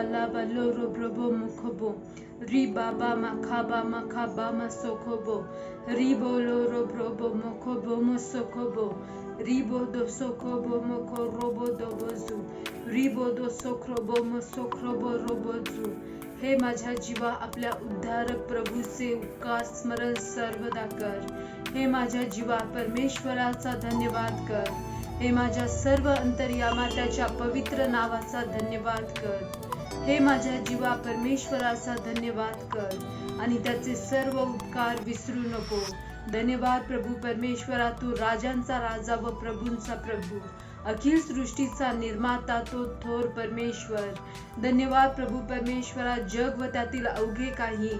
balaba loro brobo mukobo. Ribaba makaba makaba masokobo. Ribo loro brobo mokobo mosokobo. Ribo do sokobo moko robo dobozu. Ribo do sokrobo mosokrobo robozu. हे माझ्या जीवा आपल्या उद्धारक प्रभूचे उपकार स्मरण सर्वदा कर हे माझ्या जीवा परमेश्वराचा धन्यवाद कर हे माझ्या सर्व अंतर्यामा त्याच्या पवित्र नावाचा धन्यवाद कर हे माझ्या जीवा परमेश्वराचा धन्यवाद कर आणि त्याचे सर्व उपकार विसरू नको. धन्यवाद प्रभू परमेश्वरा तू राजांचा राजा व प्रभूंचा प्रभू. अखिल सृष्टीचा निर्माता तो थोर परमेश्वर. धन्यवाद प्रभू परमेश्वरा जग व त्यातील अवघे काही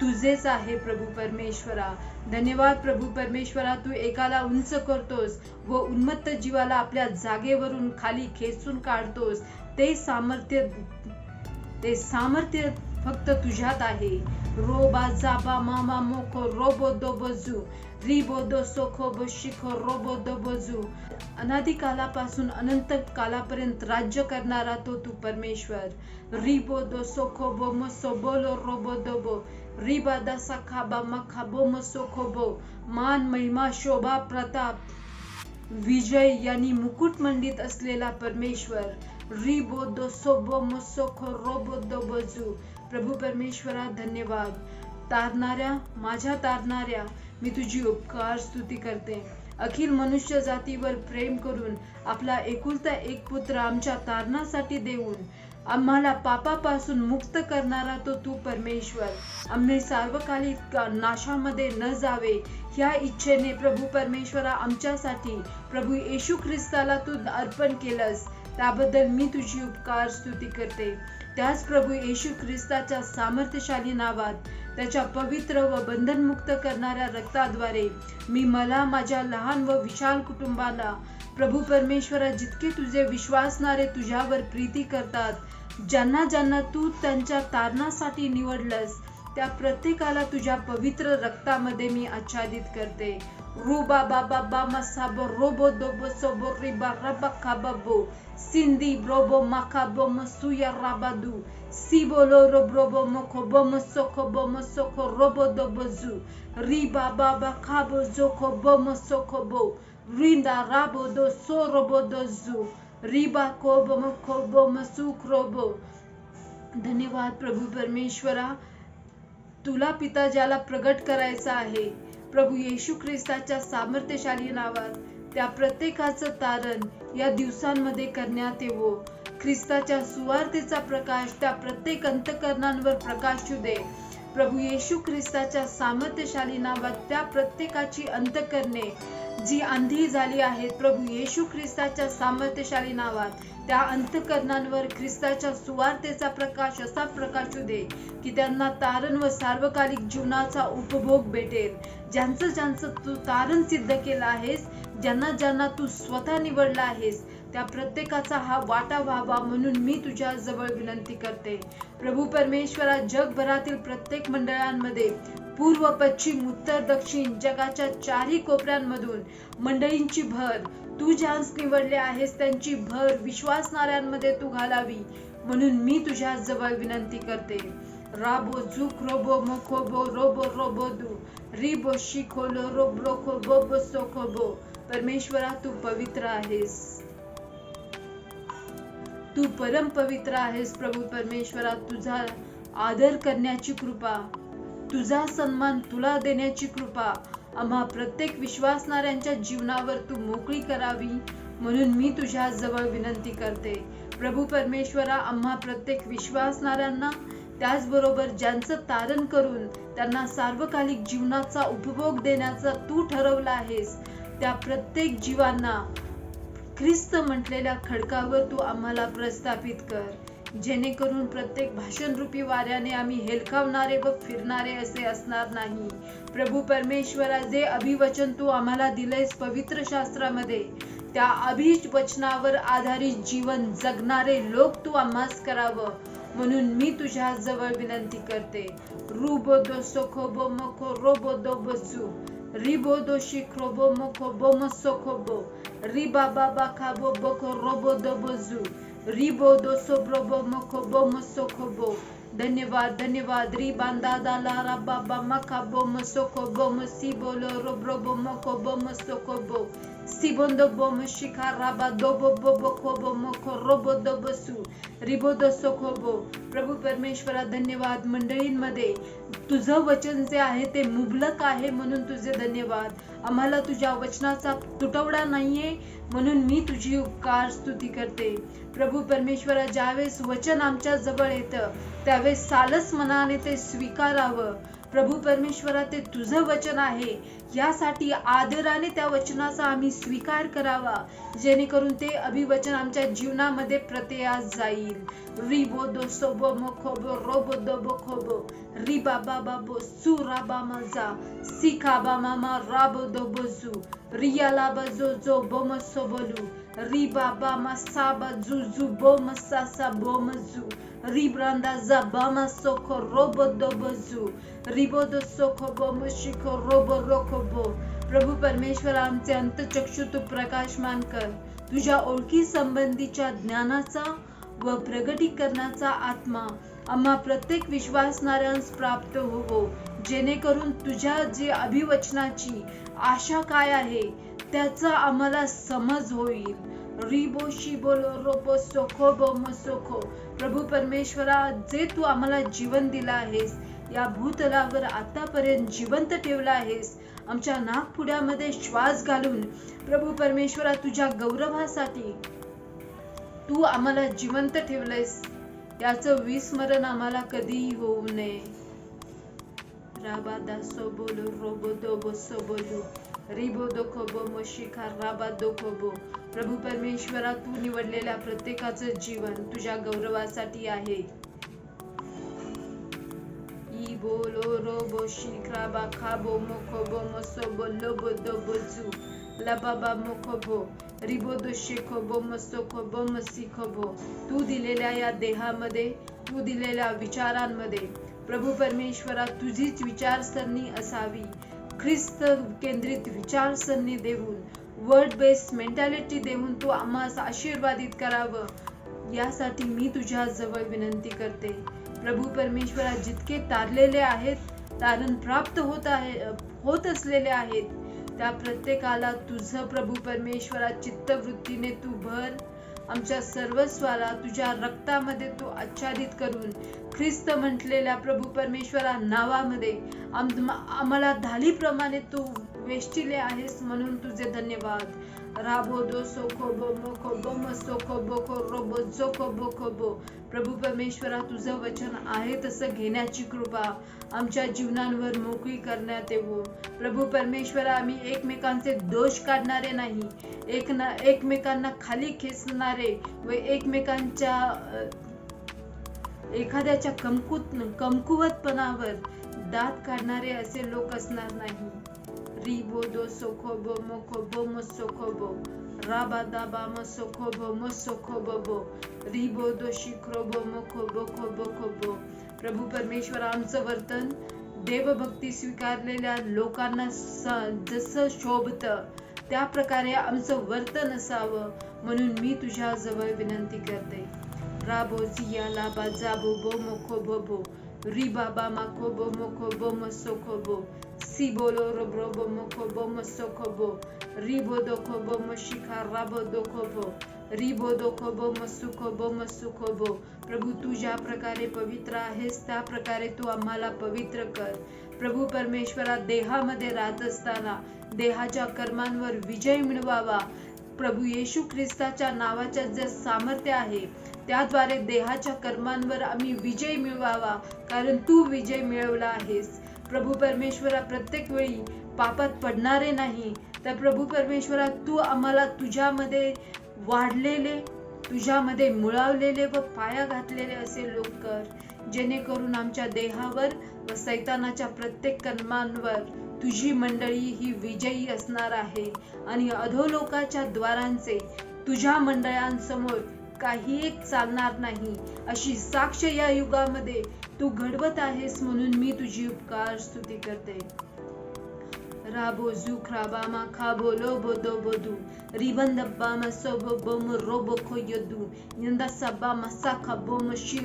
तुझेच आहे प्रभू परमेश्वरा. धन्यवाद प्रभू परमेश्वरा तू एकाला उंच करतोस व उन्मत्त जीवाला आपल्या जागेवरून खाली खेचून काढतोस. ते सामर्थ्य ते सामर्थ्य फक्त तुझ्यात आहे. रोबा जाबा मामा मोको रोबो दोबजू रिबो दो सोखो बो शिखो रोबो दोबजू अनादी कालापासून अनंत कालापर्यंत राज्य करणारा तो तू परमेश्वर. रिबो दो सोखो बो मसो बोलो रोबो दोबो रिबा दा सखाबा मखाबो मसो खोबो मान महिमा शोभा प्रताप. विजय यांनी मुकुट मंडित असलेला परमेश्वर. रिबो दो सोबो मसोखो रोबो दो बजू प्रभू परमेश्वरा धन्यवाद तारणाऱ्या माझ्या तारणाऱ्या मी तुझी उपकार स्तुती करते. अखिल मनुष्य जातीवर प्रेम करून आपला एकुलता एक पुत्र आमच्या तारणासाठी देऊन आम्हाला पापापासून मुक्त करणारा तो तू परमेश्वर. आम्ही सार्वकालिक नाशामध्ये न जावे. ह्या इच्छेने प्रभू परमेश्वरा आमच्यासाठी प्रभू येशू ख्रिस्ताला तू अर्पण केलंस. त्याबद्दल मी तुझी उपकार स्तुती करते. त्याच प्रभू येशू ख्रिस्ताच्या सामर्थ्यशाली नावात त्याच्या पवित्र व बंधनमुक्त करणाऱ्या रक्ताद्वारे मी मला माझ्या लहान व विशाल कुटुंबाला प्रभू परमेश्वरा जितके तुझे विश्वासणारे तुझ्यावर प्रीती करतात ज्यांना ज्यांना तू त्यांच्या तारणासाठी निवडलंस त्या प्रत्येकाला तुझ्या पवित्र रक्तामध्ये मी आच्छादित करते. रुबा बाबा बामा साबो रोबो दोबो सोबो रिबा रबा खाबाबो सिंदी ब्रोबो माखाबो मसुया राबादू सिबोलो रोब्रोबो मोखो बोमो सोखो बोमो सोखो रोबो दोबोजू रिबा बाबा खाबो जोखो बोमो सोखो बो रिंदा राबो दो सो रोबो दोजू रिबा कोबो मोखो बोमो सुख रोबो धन्यवाद प्रभू परमेश्वरा. तुला पिता ज्याला प्रगट करायचा आहे. प्रभू येशू ख्रिस्ताच्या सामर्थ्यशाली नावात त्या प्रत्येकाचं तारण या दिवसांमध्ये करण्यात येवो. ख्रिस्ताच्या सुवार्थेचा प्रकाश त्या प्रत्येक अंतकरणांवर प्रकाशू दे. प्रभू येशू ख्रिस्ताच्या सामर्थ्यशाली नावात त्या प्रत्येकाची अंतकरणे जी अंधी झाली आहेत प्रभू येशू ख्रिस्ताच्या सामर्थ्यशाली नावात त्या अंतकरणांवर ख्रिस्ताच्या सुवार्तेचा प्रकाश असा प्रकाशू दे की त्यांना तारण व सार्वकालिक जीवनाचा उपभोग भेटेल. ज्यांचं ज्यांचं तू तारण सिद्ध केलं आहेस ज्यांना ज्यांना तू स्वतः निवडला आहेस त्या प्रत्येकाचा हा वाटा व्हावा म्हणून मी तुझ्या जवळ विनंती करते. प्रभू परमेश्वरा जगभरातील प्रत्येक मंडळांमध्ये पूर्व पश्चिम उत्तर दक्षिण जगाच्या चारही कोपऱ्यांमधून मंडळींची भर तू ज्यांस निवडले आहेस त्यांची भर विश्वासणाऱ्यांमध्ये तू घालावी. म्हणून मी तुझ्या जवळ विनंती करते. राबो झुक रोबो मोखोबो रोबो रोबो दू. रिबो शिखोलो रोब्रोखो बोबो सोखोबो परमेश्वरा तू पवित्र आहेस. तू परम पवित्र आहेस प्रभू परमेश्वरा. तुझा आदर करण्याची कृपा तुझा सन्मान तुला देण्याची कृपा. आम्हा प्रत्येक विश्वासणाऱ्यांच्या जीवनावर तू मोकळी करावी म्हणून मी तुझ्या जवळ विनंती करते. प्रभू परमेश्वरा आम्हा प्रत्येक विश्वासणाऱ्यांना त्याचबरोबर ज्यांचं तारण करून त्यांना सार्वकालिक जीवनाचा उपभोग देण्याचा तू ठरवला आहेस त्या प्रत्येक जीवांना ख्रिस्त म्हटलेल्या खडकावर तू आम्हाला प्रस्थापित कर. जेणेकरून प्रत्येक भाषणरूपी वाऱ्याने आम्ही हेलकावणारे व फिरणारे असे असणार नाही. प्रभू परमेश्वरा जे अभिवचन तू आम्हाला दिलेस पवित्र शास्त्रामध्ये त्या अभिवचनावर आधारित जीवन जगणारे लोक तू आम्हास करावं म्हणून मी तुझ्या जवळ विनंती करते. रुबो दो सोखोबो मोखो रोबो दो बसू रिबो दो शिखरोबो मोखो बोमो सोखोबो रिबा बाबा खाबो बोको रोबो दो बजू रिबो दोसो ब्रोबो मोको बोम सोकोबो धन्यवाद धन्यवाद री बांदा दाला रा बाबा मका बोम सोकोबो मसिबोलो रोब्रोबो मोको बोम सोकोबो सिबोंदो Sibondo शिखा राबा dobo bobo kobo moko robo dobo सु रिबो दोसो खोबो प्रभू परमेश्वरा धन्यवाद. मंडळींमध्ये तुझं वचन जे आहे ते मुबलक आहे म्हणून तुझे धन्यवाद. आम्हाला तुझ्या वचनाचा तुटवडा नाहीये म्हणून मी तुझी उपकार स्तुती करते. प्रभू परमेश्वरा ज्यावेळेस वचन आमच्या जवळ येतं त्यावेळेस सालस मनाने ते स्वीकारावं. प्रभू परमेश्वरा ते तुझं वचन आहे. यासाठी आदराने त्या वचनाचा आम्ही स्वीकार करावा. जेणेकरून ते अभिवचन आमच्या जीवनामध्ये प्रत्ययास जाईल. रिबो दो सोबो मोखोबो रोबो दोबो खोबो रि बाबा बाबो सु राबा मजा सिखा बा मामा राबो दोबो जू रियाला बजो जो बोम सोबोलू रि बाबा मसा बजू जू जू बोम सासा बोम जू. Ribranda zabama soko robo dobozu रोबो दोबो जू रिबो दो सोखो बोम शिखो रोबो रोखोबो प्रभू परमेश्वर आमचे अंतचक्षु तू प्रकाशमान कर तुझ्या ओळखी संबंधीच्या ज्ञानाचा व प्रगटीकरणाचा आत्मा आम्हा प्रत्येक विश्वासणाऱ्यांस प्राप्त होवो जेणेकरून तुझ्या जे अभिवचनाची आशा काय आहे त्याचा आम्हाला समज होईल रिबो शिबो रोबो सोखो बोम सोखो प्रभू परमेश्वरा जे तू आम्हाला जीवन दिलं आहेस या भूतलावर आतापर्यंत जिवंत ठेवला आहेस आमच्या नागपुड्यामध्ये श्वास घालून प्रभू परमेश्वरा तुझ्या गौरवासाठी तू आम्हाला जिवंत ठेवलंयस. याचं विस्मरण आम्हाला कधीही होऊ नये. राबा दासो बोलो रोबो दोबो सोबोलू रिबो दोखोबो मशिखा राबा दोखोबो प्रभू परमेश्वरा तू निवडलेल्या प्रत्येकाचं जीवन तुझ्या गौरवासाठी आहे. ई बोलो रोबो लोबो लबाबा तू दिलेल्या या देहामध्ये तू दिलेल्या विचारांमध्ये प्रभू परमेश्वरा तुझीच विचारसरणी असावी. ख्रिस्त केंद्रित विचारसरणी देऊन वर्ल्ड बेस्ड मेंटॅलिटी देऊन तू आम्हाला आशीर्वादित करावं. यासाठी मी तुझ्या जवळ विनंती करते. प्रभू परमेश्वरा जितके तारलेले आहेत तारण प्राप्त होत आहे होत असलेले आहेत त्या प्रत्येकाला तुझं प्रभू परमेश्वरा चित्तवृत्तीने तू भर. आमच्या सर्वस्वाला तुझ्या रक्तामध्ये तू आच्छादित करून ख्रिस्त म्हटलेल्या प्रभू परमेश्वरा नावामध्ये आम- आम्हाला धालीप्रमाणे तू वेष्टिले आहेस म्हणून तुझे धन्यवाद. राबो दो सोखोबो मोखोबो मसोखोबो खोरोबो जोखोबो खोबो प्रभू परमेश्वरा तुझं वचन आहे तसं घेण्याची कृपा आमच्या जीवनांवर मोकळी करण्यात येवो. प्रभू परमेश्वरा आम्ही एकमेकांचे दोष काढणारे नाही. एक ना एकमेकांना खाली खेचणारे व एकमेकांच्या एखाद्याच्या कमकुत कमकुवतपणावर दात काढणारे असे लोक असणार नाही. रिबो दो सोखोबो मोखोबो मसोखोबो राबा दाबा मसोखोबो मसोखोबो रिबो दो शिखरोबो मोखोबो खोबो खोबो प्रभू परमेश्वर आमचं वर्तन देवभक्ती स्वीकारलेल्या लोकांना जसं शोभतं त्या प्रकारे आमचं वर्तन असावं म्हणून मी तुझ्याजवळ विनंती करते. राबो झिया लाबा जाबो बो मोखो बोबो रि बाबा माखो बो मोखो बो मसो खोबो बो. मोखो बो मसो खोबो रि बो दोखो बो मशिखा राबो दोखो बो रि प्रभू तू ज्या प्रकारे पवित्र आहेस त्या प्रकारे तू आम्हाला पवित्र कर प्रभू परमेश्वरा देहामध्ये राहत असताना देहाच्या कर्मांवर विजय मिळवावा प्रभू येशू ख्रिस्ताच्या नावाच्या जे सामर्थ्य आहे त्याद्वारे देहाच्या कर्मांवर आम्ही विजय मिळवावा कारण तू विजय मिळवला आहेस प्रभू परमेश्वरा प्रत्येक वेळी पापात पडणारे नाही. तर प्रभू परमेश्वरा तू आम्हाला तुझ्यामध्ये वाढलेले तुझ्यामध्ये मुळावलेले व पाया घातलेले असे लोक कर. जेणेकरून आमच्या देहावर व सैतानाच्या प्रत्येक कर्मांवर तुझी मंडळी ही विजयी असणार आहे. आणि अधोलोकाच्या द्वारांचे तुझ्या मंडळांसमोर काही एक चालणार नाही. अशी साक्ष या युगामध्ये तू घडवत आहेस म्हणून मी तुझी उपकार स्तुती करते. राबो जुख राबा मा खाबो लो बोदो बोधु रिबन दब्बा मा सो बो बो मु रो बो खो यदु यंदा सबा मा सा खाबो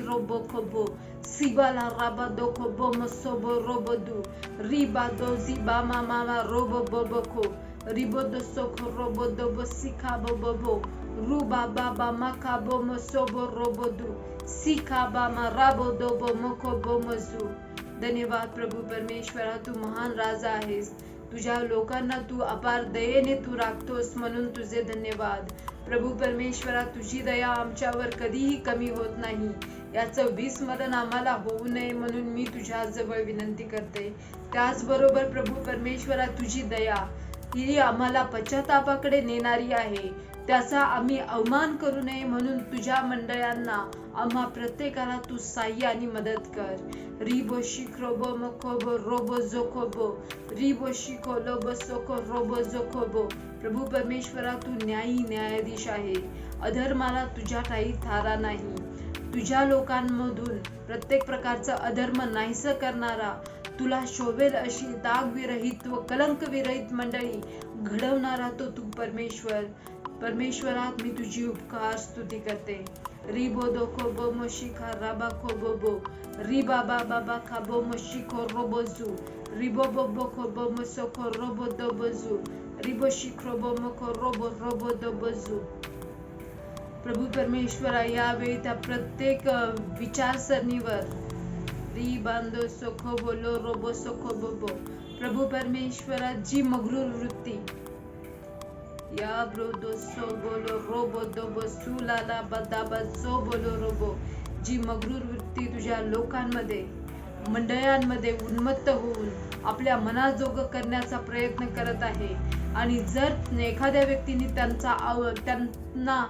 रो बो खो सिबा ला राबा दो खो बो बो रो बो रिबा दो जिबा मा मा रो बो बो खो. Ko. Ribo do soko robo dobo sikabo bobo. Ruba baba makabo mosobo robo du. Sikaba marabo dobo moko बोमो जू धन्यवाद प्रभू परमेश्वरा तू महान राजा आहेस तुझ्या लोकांना तू अपार दयेने तू राखतोस म्हणून तुझे धन्यवाद प्रभू परमेश्वरा तुझी दया आमच्यावर कधीही कमी होत नाही याचं विस्मरण आम्हाला होऊ नये म्हणून मी तुझ्याजवळ विनंती करते त्याचबरोबर प्रभू परमेश्वरा तुझी दया ही आम्हाला पश्चातापाकडे नेणारी आहे. त्याचा आम्ही अवमान करू नये म्हणून तुझ्या मंडळांना आम्हा प्रत्येकाला तू साह्य आणि मदत कर. रिबो शिखरोबो मखोबो रोबो जोखोबो रिबो शिखो लोबो सोखो रोबो जोखोबो प्रभू परमेश्वरा तू न्यायी न्यायाधीश आहे. अधर्माला तुझ्या ठाई थारा नाही. तुझ्या लोकांमधून प्रत्येक प्रकारचा अधर्म नाहीस करणारा तुला शोभेल अशी दागविरहित व कलंकविरहित मंडळी घडवणारा तो तू परमेश्वर. परमेश्वरात मी तुझी उपकार स्तुती करते. रिबो दोखो बो मोशिखा राबा खो बो बो. रिबा बा बाबा खा बो मोशिखो रोबो जू. रिबो बो बो खो बो मोसोखो रोबो दो बजू रिबो शिखरो बो मोखो रोबो रोबो दो बजू प्रभू परमेश्वरा यावेळी त्या प्रत्येक विचारसरणीवर री बांधो सोखो बोलो रोबो सोखो बोबो। प्रभू परमेश्वरा जी मगरूर वृत्ती। या ब्रोदो सो बोलो रोबो दोबो सुलाला बदाबा सो बोलो रोबो। जी मगरूर वृत्ती तुझ्या लोकांमध्ये मंडळांमध्ये उन्मत्त होऊन आपल्या मनाजोग करण्याचा प्रयत्न करत आहे. आणि जर एखाद्या व्यक्तीने त्यांचा आव त्यांना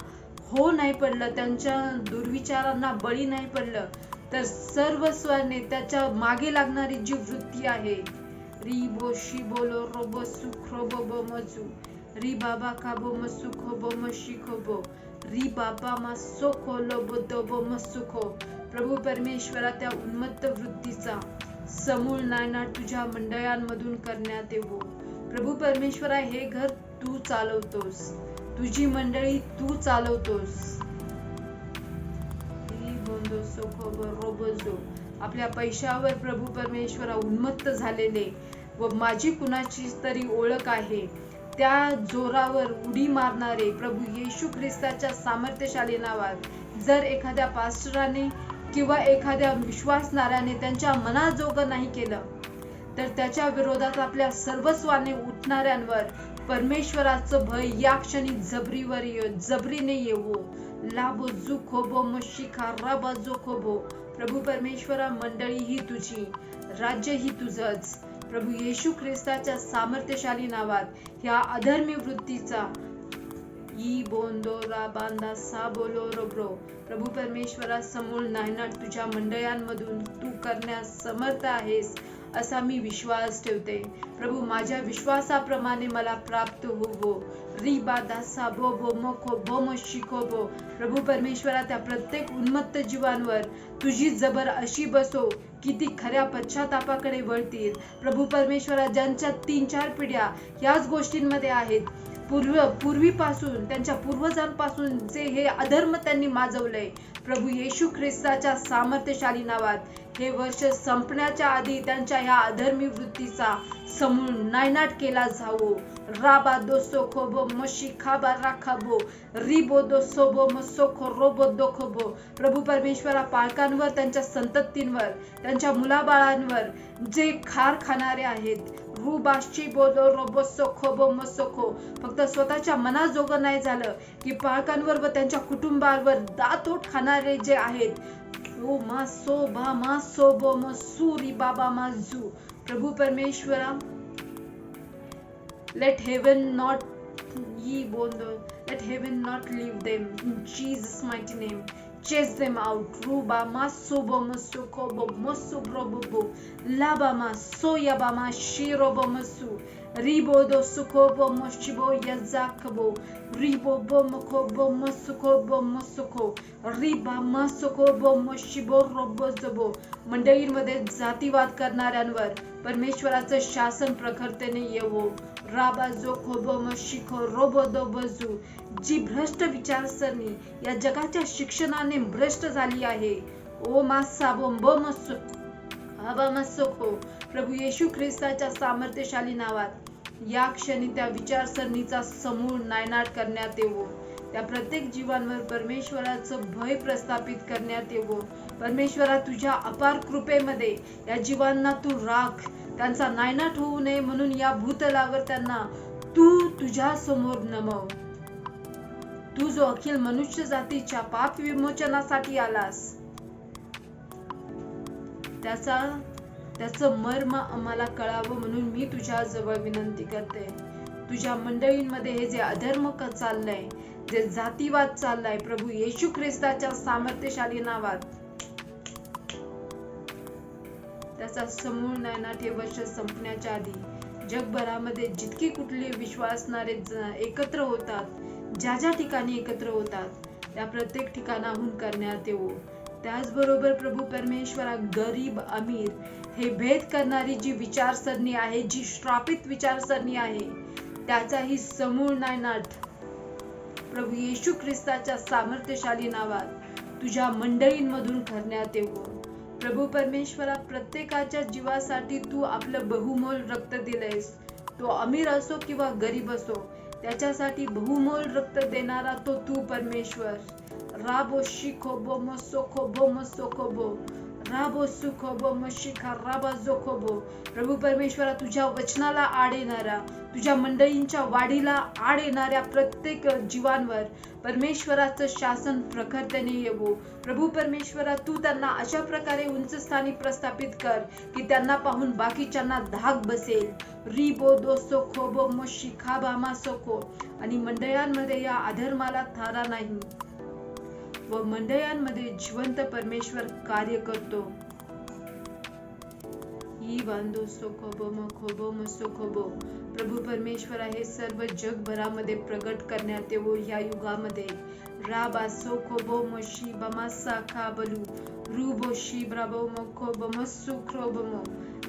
हो नाही पडलं त्यांच्या दुर्विचारांना बळी नाही पडलं तर सर्वस्वाने त्याच्यामागे लागणारी जी वृत्ती आहे री बो शी बोलो रोबो सुख रोबो बो मजू री बाबा काबो म बो मशिखो बो री बाबा मा सोखो लोबो दोबो सुखो प्रभू परमेश्वरा त्या उन्मत्त वृत्तीचा समूळ नायना तुझ्या मंडळांमधून करण्यात येवो. प्रभू परमेश्वरा हे घर तू चालवतोस. तुझी मंडळी तू चालवतोस. री बोंदो सोखो आपल्या पैशावर प्रभू परमेश्वरा उन्मत्त झालेले व माझी कुणाची तरी ओळख आहे. त्या जोरावर उडी मारणारे प्रभू येशू ख्रिस्ताच्या सामर्थ्यशाली नावात जर एखाद्या पास्टराने किंवा एखाद्या विश्वासणाऱ्याने त्यांच्या मनाजोगं नाही केलं तर त्याच्या विरोधात आपल्या सर्वस्वाने उठणाऱ्यांवर परमेश्वराचं भय या क्षणी जबरीवर ये जबरीने येवो. लाबो जु खोबो मशिखा राबा जो खोबो प्रभू परमेश्वरा मंडळी ही तुझी राज्य ही तुझंच. प्रभू येशू ख्रिस्ताच्या सामर्थ्यशाली नावात ह्या अधर्मी वृत्तीचा. ई बोंदोरा बांधा सा बोलो रोब्रो प्रभू परमेश्वरा समूळ नायनाट तुझ्या मंडळांमधून तू करण्यास समर्थ आहेस. असा मी विश्वास ठेवते. प्रभू माझ्या विश्वासाप्रमाणे मला प्राप्त होवो. री बाधा सा बो बो मोखो बो म शिको बो प्रभू परमेश्वरा त्या प्रत्येक उन्मत्त जीवांवर तुझी जबर अशी बसो की ती खऱ्या पश्चातापाकडे वळतील. प्रभू परमेश्वरा ज्यांच्या तीन चार पिढ्या याच गोष्टींमध्ये आहेत पूर्व पूर्वीपासून त्यांच्या पूर्वजांपासून जे हे अधर्म त्यांनी माजवलंय प्रभू येशू ख्रिस्ताच्या सामर्थ्यशाली नावात हे वर्ष संपण्याच्या आधी त्यांच्या ह्या अधर्मी वृत्तीचा समूळ नायनाट केला जावो. राबा दोसो खोबो मशी खाबा राखाबो रिबो दोसोबो मसोखो रोबो दोखोबो प्रभू परमेश्वरा पालकांवर त्यांच्या संततींवर त्यांच्या मुलाबाळांवर जे खार खाणारे आहेत भूबाशी बोलो रोबो सोखोबो मसोखो फक्त स्वतःच्या मनाजोगं नाही झालं की पालकांवर व त्यांच्या कुटुंबावर दातोट खाणारे जे आहेत. ओ मा सो बा मा सो बो म सूरी बाबा मा झू प्रभू परमेश्वरा लेट हेवन नॉट ye बोल let heaven not leave them in jesus mighty name. Chase them out ruba masobo musukobo musubrobobo labama soyabama shirobo musu ribo do sukobo moshibo yazakabo ribo bomokobo musukobo musuko riba मसोकोबो मशिबो robozobo मंडळींमध्ये जातीवाद करणाऱ्यांवर परमेश्वराचं शासन प्रखरतेने येवो robot दो बजू जी भ्रष्ट विचारसरणी या जगाच्या शिक्षणाने भ्रष्ट झाली आहे. ओ मासाबो बो मसो आबा मसोखो प्रभू येशू ख्रिस्ताच्या सामर्थ्यशाली नावात या क्षणी त्या विचारसरणीचा समूळ नायनाट करण्यात येवो. त्या प्रत्येक जीवांवर परमेश्वराचं भय प्रस्थापित करण्यात येवो. परमेश्वरा तुझ्या अपार कृपेमध्ये या जीवांना तू राख. त्यांचा नायनाट होऊ नये म्हणून या भूतलावर त्यांना तू तुझ्या समोर नमव. तू जो अखिल मनुष्य जातीच्या पाप विमोचनासाठी आलास त्याचा त्याचं मर्म आम्हाला कळावं म्हणून मी तुझ्या जवळ विनंती करते. तुझ्या मंडळींमध्ये हे जे अधर्म चाललंय जे जातीवाद चाललाय प्रभू येशू ख्रिस्ताच्या सामर्थ्यशाली नावात. त्याचा समूळ नायनाट वर्ष संपण्याच्या आधी जगभरामध्ये जितकी कुठली विश्वासणारे एकत्र होतात ज्या ज्या ठिकाणी एकत्र होतात त्या प्रत्येक ठिकाणाहून करण्यात येवो. त्याचबरोबर प्रभू परमेश्वरा गरीब अमीर हे भेद करणारी जी विचारसरणी आहे जी श्रापित विचारसरणी आहे त्याचाही समूळ नायनाट प्रभू येशू ख्रिस्ताच्या सामर्थ्यशाली नावात तुझ्या मंडळींमधून करण्यात येवो. प्रभू परमेश्वरा प्रत्येकाच्या जीवासाठी तू आपलं बहुमोल रक्त दिलंयस. तो अमीर असो किंवा गरीब असो त्याच्यासाठी बहुमोल रक्त देणारा तो तू परमेश्वर. राबो शिखोबो मसोखोबो मसोखोबो. राबो सुखोबो मशिखा राबा जोखोबो प्रभू परमेश्वरा तुझ्या वचनाला आड येणारा तुझ्या मंडळींच्या वाढीला आड येणाऱ्या प्रत्येक जीवांवर परमेश्वराचं शासन प्रखरतेने येवो प्रभू परमेश्वरा तू त्यांना अशा प्रकारे उंच स्थानी प्रस्थापित कर की त्यांना पाहून बाकीच्यांना धाक बसेल रिबो दोसो खोबो मोशी खाबा सोखो आणि मंडळांमध्ये या अधर्माला थारा नाही व मंडळांमध्ये जिवंत परमेश्वर कार्य करतो. ई बांधो सोखोबो मखोबो मसोखोबो प्रभू परमेश्वर आहे सर्व जगभरामध्ये प्रगट करण्यात येवो या युगामध्ये. राबा सो सोखोबो मशी बमासा खाबलू रूबो शी ब्राबो मखो बमसु क्रोबमो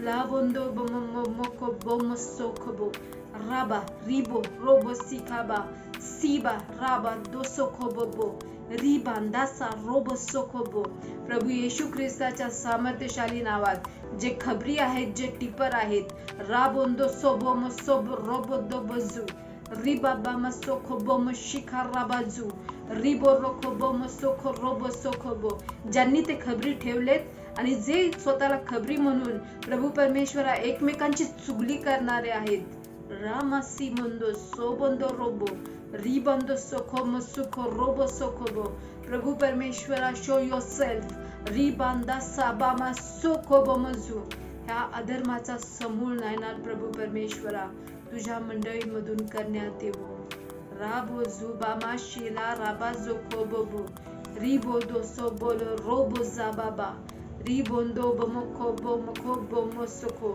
लाबोंदो बमो मखो बमसोखोबो राबा रिबो रोबो सिखाबा सीबा राबा दोसोखोबो रिबांदासा रोबो सोखोबो प्रभू येशू ख्रिस्ताच्या सामर्थ्यशाली नावात जे खबरी आहेत जे टिपर आहेत राबोंदो सोबोम सोब रोबोदो बजू. रिबाबाम सोखोबोम मशिखा राबाजू. रिबो रोखोबो मसोखो रोबो सोखोबो ज्यांनी ते खबरी ठेवलेत आणि जे स्वतःला खबरी म्हणून प्रभू परमेश्वरा एकमेकांची चुगली करणारे आहेत. रामासी मंदो सोबंदो रोबो. रिबंदो सोखो मसुखो रोबो सोखोबो प्रभु परमेश्वरा शो योरसेल्फ रिबांदा साबामा सोखोबो मजू ह्या अधर्माचा समूळ नायनार प्रभू परमेश्वरा. तुझ्या मंडळीमधून करण्यात येवो. राबो जुबामा शिला राबा जो खोबोबो रिबो दो बोलो रोबो जाबाबा रिबोंदो बमोखो बोमखो बोमोसोखो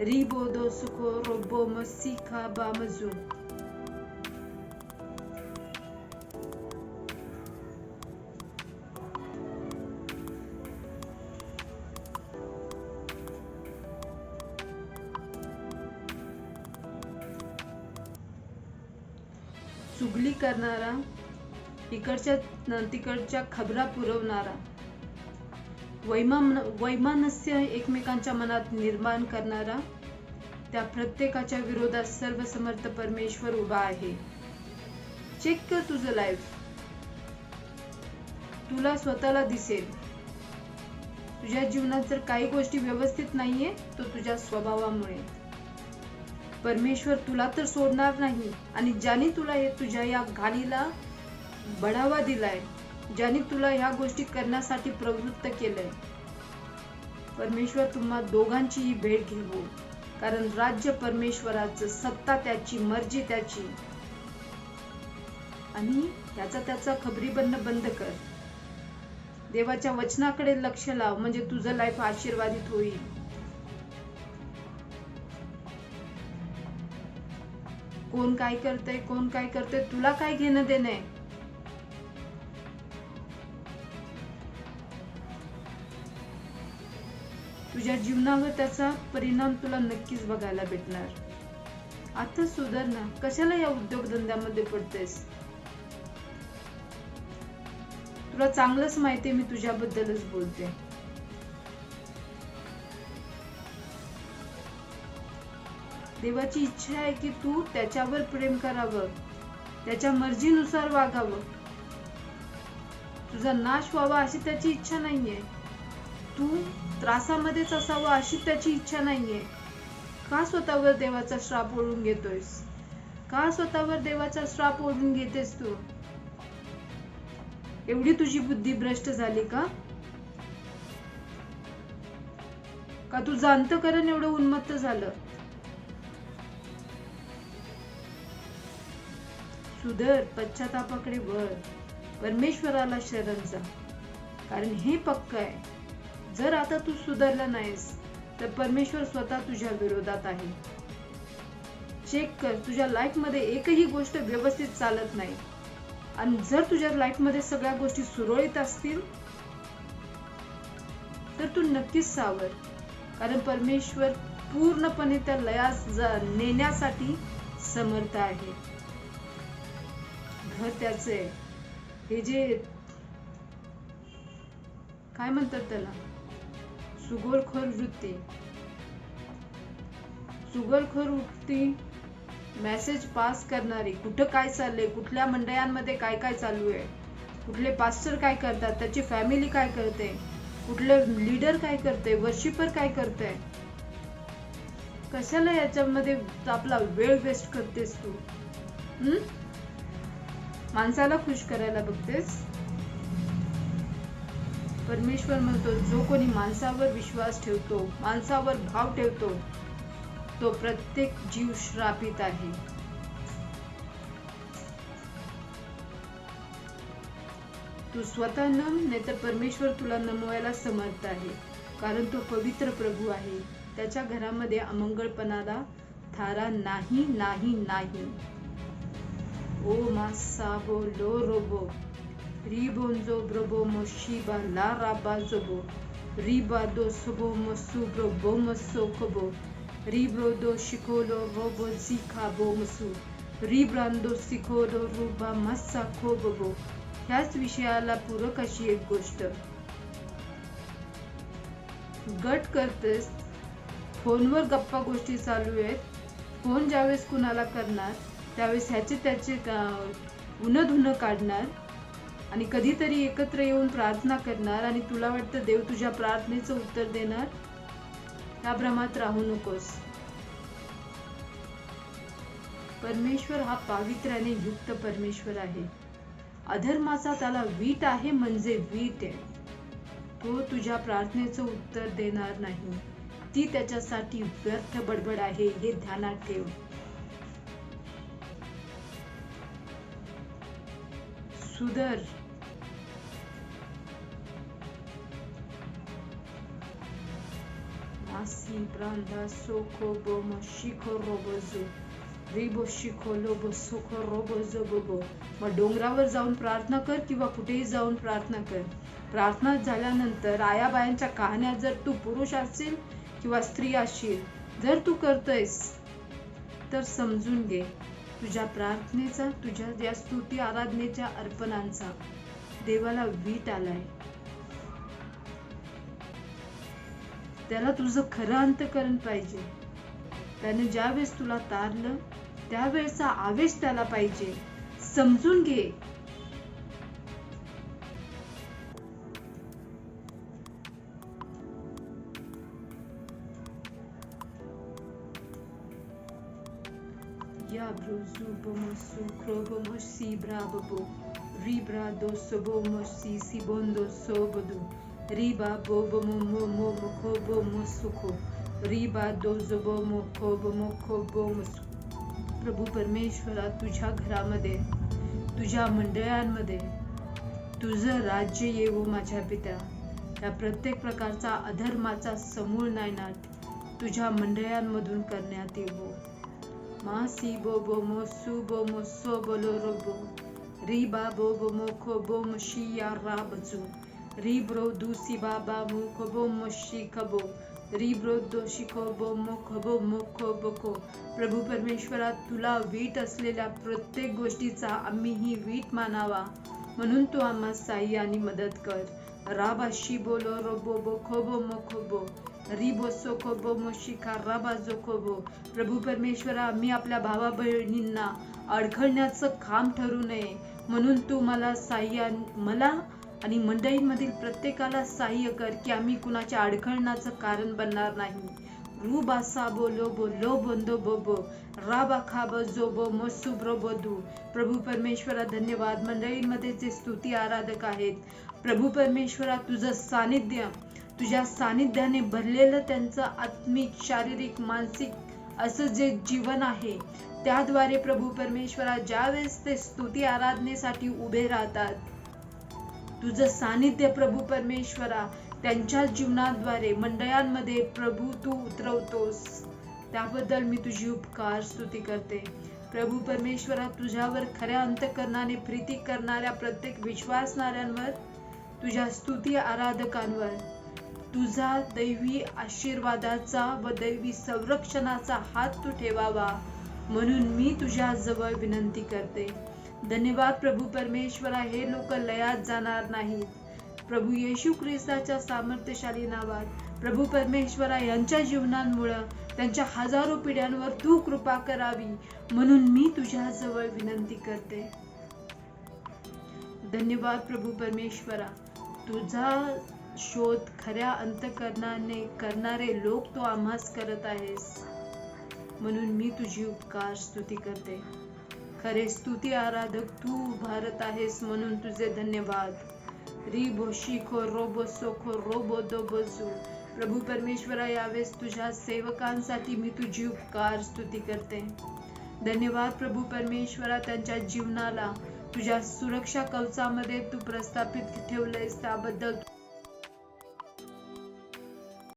रिबो दो सुखो रोबो मसिखा बामजू चुगली करणारा इकडच्या तिकडच्या खबरा पुरवणारा वैमान वैमानस्य एकमेकांच्या मनात निर्माण करणारा त्या प्रत्येकाच्या विरोधात सर्वसमर्थ परमेश्वर उभा आहे. चेक कर तुझं लाईफ तुला स्वतःला दिसेल. तुझ्या जीवनात जर काही गोष्टी व्यवस्थित नाहीये तो तुझ्या स्वभावामुळे. परमेश्वर तुला तर सोडणार नाही. आणि ज्याने तुला हे तुझ्या या घाणीला बढावा दिलाय ज्याने तुला ह्या गोष्टी करण्यासाठी प्रवृत्त केलंय परमेश्वर तुम्हा दोघांचीही भेट घेवो कारण राज्य परमेश्वराचं सत्ता त्याची मर्जी त्याची. आणि त्याचा त्याचा खबरी बंद बंद कर. देवाच्या वचनाकडे लक्ष लाव म्हणजे तुझं लाईफ आशीर्वादित होईल. कोण काय करतंय कोण काय करतंय तुला काय घेणं देणं आहे? तुझ्या जीवनावर त्याचा परिणाम तुला नक्कीच बघायला भेटणार. आता सुधारणा कशाला या उद्योगधंद्यामध्ये पडतेस? तुला चांगलंच माहिती मी तुझ्याबद्दलच बोलते. देवाची इच्छा आहे की तू त्याच्यावर प्रेम करावं. त्याच्या मर्जीनुसार वागावं. तुझा नाश व्हावा अशी त्याची इच्छा नाहीये. तू त्रासामध्येच असावं अशी त्याची इच्छा नाहीये. का स्वतःवर देवाचा श्राप ओढून घेतोयस? का स्वतःवर देवाचा श्राप ओढून घेतेस तू? एवढी तुझी बुद्धी भ्रष्ट झाली का? का तुझं अंतकरण एवढं उन्मत्त झालं? सुधर पश्चातापाकडे वळ. परमेश्वराला शरण जा. कारण हे पक्क आहे. जर आता तू सुधारला नाहीस तर परमेश्वर स्वतः तुझ्या विरोधात आहे. चेक कर तुझ्या लाईफमध्ये एकही गोष्ट व्यवस्थित चालत नाही. आणि जर तुझ्या लाईफमध्ये सगळ्या गोष्टी सुरळीत असतील तर तू नक्कीच सावर कारण परमेश्वर पूर्णपणे त्या लयास नेण्यासाठी समर्थ आहे. घर त्याचे हे जे काय म्हणतात त्याला? सुगोलखोर वृत्ती. सुगोलखोर वृत्ती मेसेज पास करणारी. कुठं काय चाललंय? कुठल्या मंडळांमध्ये काय काय चालू आहे? कुठले पास्टर काय करतात? त्याची फॅमिली काय करते? कुठले लीडर काय करते? वर्शिपर काय करते? कशाला याच्यामध्ये आपला वेळ वेस्ट करतेस तू? हम्म माणसाला खुश करायला बघतेस. परमेश्वर म्हणतो जो कोणी माणसावर विश्वास ठेवतो माणसावर भाव ठेवतो तो प्रत्येक जीव श्रापित आहे. तू स्वतः नम नाहीतर परमेश्वर तुला नमवायला समर्थ आहे. कारण तो पवित्र प्रभू आहे. त्याच्या घरामध्ये अमंगळपणाला थारा नाही नाही नाही. ओ मासाबो लो रोबो brobo moshiba मोशिबा ला राबा जोबो रिबा दो सोबो मसु ब्रोबो मसो कोबो रिब्रो दो शिकोलो रोबो झिका बो रिब्रांदो सिकोलो रुबा मस्सा खोबो ह्याच विषयाला पूरक अशी एक गोष्ट. गट करतेस फोनवर गप्पा गोष्टी चालू आहेत फोन ज्यावेळेस कुणाला करणार त्यावेळेस ह्याचे त्याचे उन धुन काढणार आणि कधीतरी एकत्र येऊन प्रार्थना करणार आणि तुला वाटतं देव तुझ्या प्रार्थनेचं उत्तर देणार त्या भ्रमात राहू नकोस. परमेश्वर हा पावित्र्याने युक्त परमेश्वर आहे. अधर्माचा त्याला वीट आहे म्हणजे वीट आहे. तो तुझ्या प्रार्थनेचं उत्तर देणार नाही. ती त्याच्यासाठी व्यर्थ बडबड आहे हे ध्यानात ठेव. सुधर Assim, branda soko bomo robozo. रिबो शिको लोबो सोको रोबो बोबो मग डोंगरावर जाऊन प्रार्थना कर किंवा कुठेही जाऊन प्रार्थना कर प्रार्थना झाल्यानंतर आयाबायांच्या कहाण्या जर तू पुरुष असेल किंवा स्त्री असशील जर तू करतोयस तर समजून घे तुझ्या प्रार्थनेचा तुझ्या या स्तुती आराधनेच्या अर्पणांचा देवाला वीट आलाय. त्याला तुझं खरं अंतकरण पाहिजे. त्याने ज्यावेळेस तुला तारलं त्यावेळेचा आवेश त्याला पाहिजे. समजून घे. Bomosu, krobomosi, su brabo Ribra do sobo sibondo sobodu, Riba bobo mo mo mosuko Riba do zobo mo kobo mo mosuko प्रभू परमेश्वरा तुझ्या घरामध्ये तुझ्या मंडळांमध्ये तुझं राज्य येवो माझ्या पित्या या प्रत्येक प्रकारचा अधर्माचा समूळ नायनाट तुझ्या मंडळांमधून करण्यात येवो Masi bobo बो बो मो सु बो मो सो बोलो रो बो री बा बो बो मो खो बो मो शी या रा बजू री ब्रो दू सी बा बा मो खो बो प्रभू परमेश्वरा तुला वीट असलेल्या प्रत्येक गोष्टीचा आम्ही ही वीट मानावा म्हणून तू आम्हा साई आणि मदत कर राबा शी बोलो रोबो बो खोबो मो खोबो रिबो सोखोबो मोशिका राबा जोखोबो प्रभू परमेश्वरा मी आपल्या भावा बहिणींना अडखळण्याचं काम ठरू नये. म्हणून तू मला साह्य मला आणि मंडळींमधील प्रत्येकाला सहाय्य कर की आम्ही कुणाच्या अडखळण्याचं कारण बनणार नाही. रू बासा बोलो बोलो बोंदो बोबो राबा खाब जोबो मोसुब्रो बोधू प्रभू परमेश्वरा धन्यवाद. मंडळींमध्ये जे स्तुती आराधक आहेत प्रभू परमेश्वरा तुझं सानिध्य तुझ्या सानिध्याने भरलेलं त्यांचं आत्मिक शारीरिक मानसिक असं जे जीवन आहे त्याद्वारे प्रभू परमेश्वरा ज्यावेळेस ते स्तुती आराधनेसाठी उभे राहतात तुझं सानिध्य प्रभू परमेश्वरा त्यांच्या जीवनाद्वारे मंडळांमध्ये प्रभू तू उतरवतोस. त्याबद्दल मी तुझी उपकार स्तुती करते. प्रभू परमेश्वरा तुझ्यावर खऱ्या अंतकरणाने प्रीती करणाऱ्या प्रत्येक विश्वासणाऱ्यांवर तुझ्या स्तुती आराधकांवर तुझा दैवी आशीर्वादाचा व दैवी संरक्षणाचा हात तू ठेवावा. म्हणून मी तुझ्या जवळ विनंती करते. धन्यवाद प्रभू परमेश्वरा हे लोक लयात जाणार नाहीत. प्रभू येशू ख्रिस्ताच्या सामर्थ्यशाली नावात प्रभू परमेश्वरा यांच्या जीवनांमुळं त्यांच्या हजारो पिढ्यांवर तू कृपा करावी. म्हणून मी तुझ्या जवळ विनंती करते. धन्यवाद प्रभू परमेश्वरा. तुझा शोध खऱ्या अंतकरणाने करणारे लोक तो आम्हास करत आहेस. म्हणून मी तुझी उपकार स्तुती करते. खरे स्तुती आराधक तू भारत आहेस म्हणून तुझे धन्यवाद. री भोशी खो रोबो सोखो रोबो दो बजू प्रभू परमेश्वरा यावेस तुझ्या सेवकांसाठी मी तुझी उपकार स्तुती करते. धन्यवाद प्रभू परमेश्वरा त्यांच्या जीवनाला. तुझ्या सुरक्षा कवचामध्ये तू प्रस्थापित ठेवलंयस त्याबद्दल